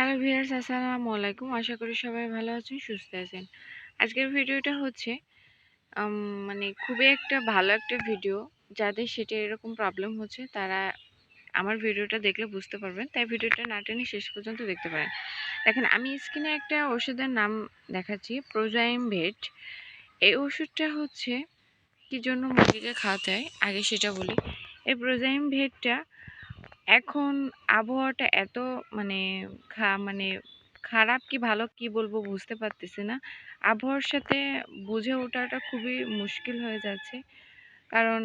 Hello viewers আসসালামু আলাইকুম আশা করি সবাই ভালো আছেন, সুস্থ আছেন। আজকের ভিডিওটা হচ্ছে মানে খুবই একটা ভালো একটা ভিডিও, যাদের সেটা এরকম প্রবলেম হচ্ছে, তারা আমার ভিডিওটা দেখলে বুঝতে পারবেন। তাই ভিডিওটা না টেনে শেষ পর্যন্ত দেখতে পারেন। দেখেন, আমি স্কিনে একটা ওষুধের নাম দেখাচ্ছি প্রোজাইম ভেট এই ওষুধটা হচ্ছে, কি জন্য মুরগিকে খাওয়াতে হয়? আগে সেটা বলি। এই প্রোজাইম ভেটটা এখন আবহাওয়াটা এত মানে খা মানে খারাপ কি ভালো কি বলব বুঝতে পারতেছি না। আবহাওয়ার সাথে বুঝে ওঠাটা খুবই মুশকিল হয়ে যাচ্ছে। কারণ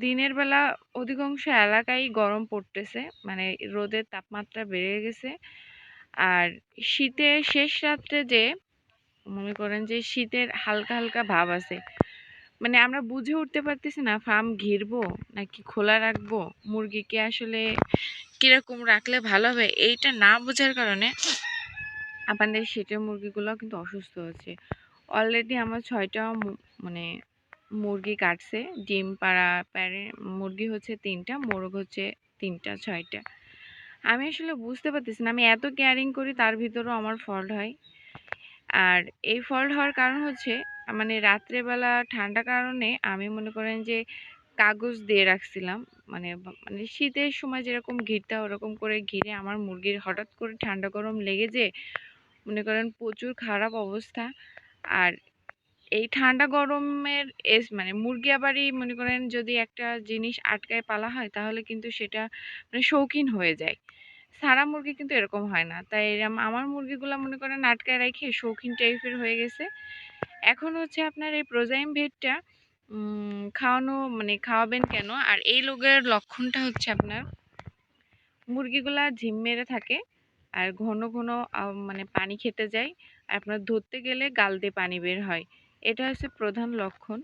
দিনের বেলা অধিকাংশ এলাকায় গরম পড়তেছে মানে রোদের তাপমাত্রা বেড়ে গেছে। আর শীতের শেষ রাত্রে যে, মনে করেন যে শীতের হালকা হালকা ভাব আছে মানে আমরা বুঝে উঠতে পারতেছি না, ফার্ম ঘিরবো নাকি খোলা রাখব, মুরগিকে আসলে কীরকম রাখলে ভালো হবে এইটা না বোঝার কারণে আমাদের শীতের মুরগিগুলো কিন্তু অসুস্থ হচ্ছে। অলরেডি আমার ছয়টা মানে মুরগি কাটছে, ডিম পাড়া প্যারে, মুরগি হচ্ছে তিনটা, মোরগ হচ্ছে তিনটা, ছয়টা। আমি আসলে বুঝতে পারতেছি না, আমি এত কেয়ারিং করি তার ভিতরেও আমার ফল্ট হয়। আর এই ফল্ট হওয়ার কারণ হচ্ছে মানে রাত্রেবেলা ঠান্ডা কারণে আমি মনে করেন যে কাগজ দিয়ে রাখছিলাম। মানে মানে শীতের সময় যেরকম ঘিরতে ওরকম করে ঘিরে আমার মুরগির হঠাৎ করে ঠান্ডা গরম লেগে যে মনে করেন প্রচুর খারাপ অবস্থা। আর এই ঠান্ডা গরমের এস মানে মুরগি আবারই মনে করেন যদি একটা জিনিস আটকায় পালা হয় তাহলে কিন্তু সেটা মানে শৌখিন হয়ে যায়। সারা মুরগি কিন্তু এরকম হয় না। তাই আমার মুরগিগুলো মনে করেন আটকায় রেখে শৌখিন টাইপের হয়ে গেছে। এখন হচ্ছে আপনার এই প্রোজাইম ভেটটা খাওয়ানো মানে খাওয়াবেন কেন? আর এই রোগের লক্ষণটা হচ্ছে আপনার, মুরগিগুলা ঝিম মেরে থাকে, আর ঘন ঘন মানে পানি খেতে যায়, আর আপনার ধরতে গেলে গাল দিয়ে পানি বের হয়। এটা হচ্ছে প্রধান লক্ষণ।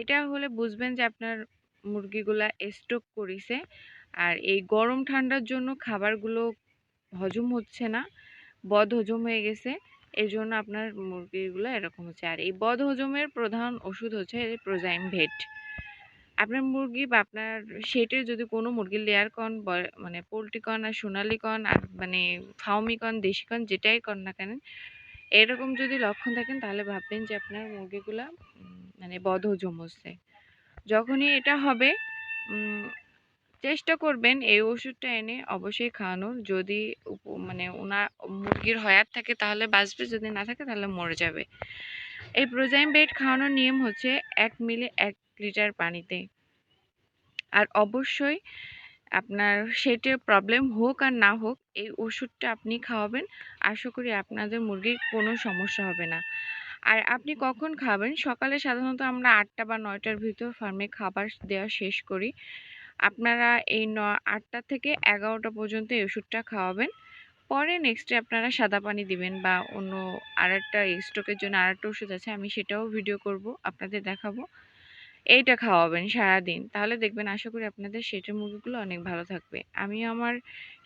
এটা হলে বুঝবেন যে আপনার মুরগিগুলা স্ট্রোক করেছে, আর এই গরম ঠান্ডার জন্য খাবারগুলো হজম হচ্ছে না, বদ হজম হয়ে গেছে। এই জন্য আপনার মুরগিগুলো এরকম হচ্ছে। আর এই বদ হজমের প্রধান ওষুধ হচ্ছে প্রোজাইম ভেট আপনার মুরগি বা আপনার সেটের যদি কোনো মুরগির লেয়ার কন মানে পোলট্রি কন আর সোনালি কন আর মানে ফাউমি কন দেশি কন যেটাই কন না কেন, এরকম যদি লক্ষণ থাকেন তাহলে ভাববেন যে আপনার মুরগিগুলা মানে বদহজম হচ্ছে। যখনই এটা হবে চেষ্টা করবেন এই ওষুধটা এনে অবশ্যই খাওয়ানোর যদি মানে ওনার মুরগির হয়াত থাকে তাহলে বাঁচবে, যদি না থাকে তাহলে মরে যাবে। এই প্রোজাইম বেড খাওয়ানোর নিয়ম হচ্ছে এক মিলে এক লিটার পানিতে। আর অবশ্যই আপনার সেটের প্রবলেম হোক আর না হোক, এই ওষুধটা আপনি খাওয়াবেন। আশা করি আপনাদের মুরগির কোনো সমস্যা হবে না। আর আপনি কখন খাবেন? সকালে সাধারণত আমরা আটটা বা নয়টার ভিতর ফার্মে খাবার দেওয়া শেষ করি। আপনারা এই ন, আটটা থেকে এগারোটা পর্যন্ত এই ওষুধটা খাওয়াবেন। পরে নেক্সটে আপনারা সাদা পানি দিবেন বা অন্য আর একটা স্টকের জন্য আর একটা ওষুধ আছে, আমি সেটাও ভিডিও করব, আপনাদের দেখাবো। এইটা খাওয়াবেন সারাদিন। তাহলে দেখবেন আশা করি আপনাদের সেটের মুরগিগুলো অনেক ভালো থাকবে। আমি আমার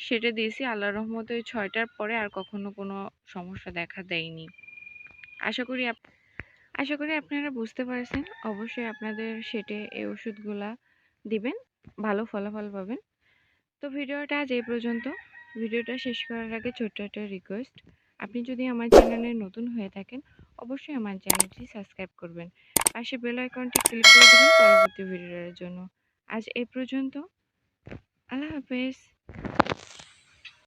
সেটে দিয়েছি আল্লাহ রহমতে ওই ছয়টার পরে আর কখনো কোনো সমস্যা দেখা দেয়নি। আশা করি আশা করি আপনারা বুঝতে পারছেন। অবশ্যই আপনাদের সেটে এই ওষুধগুলা দিবেন। ভালো ফলাফল পাবেন। তো ভিডিওটা আজ এই পর্যন্ত। ভিডিওটা শেষ করার আগে ছোট্ট একটা রিকোয়েস্ট আপনি যদি আমার চ্যানেলে নতুন হয়ে থাকেন, অবশ্যই আমার চ্যানেলটি সাবস্ক্রাইব করবেন। পাশে বেল আইকনটি ক্লিক করে দেবেন পরবর্তী ভিডিওর জন্য। আজ এই পর্যন্ত। আল্লাহ হাফেজ।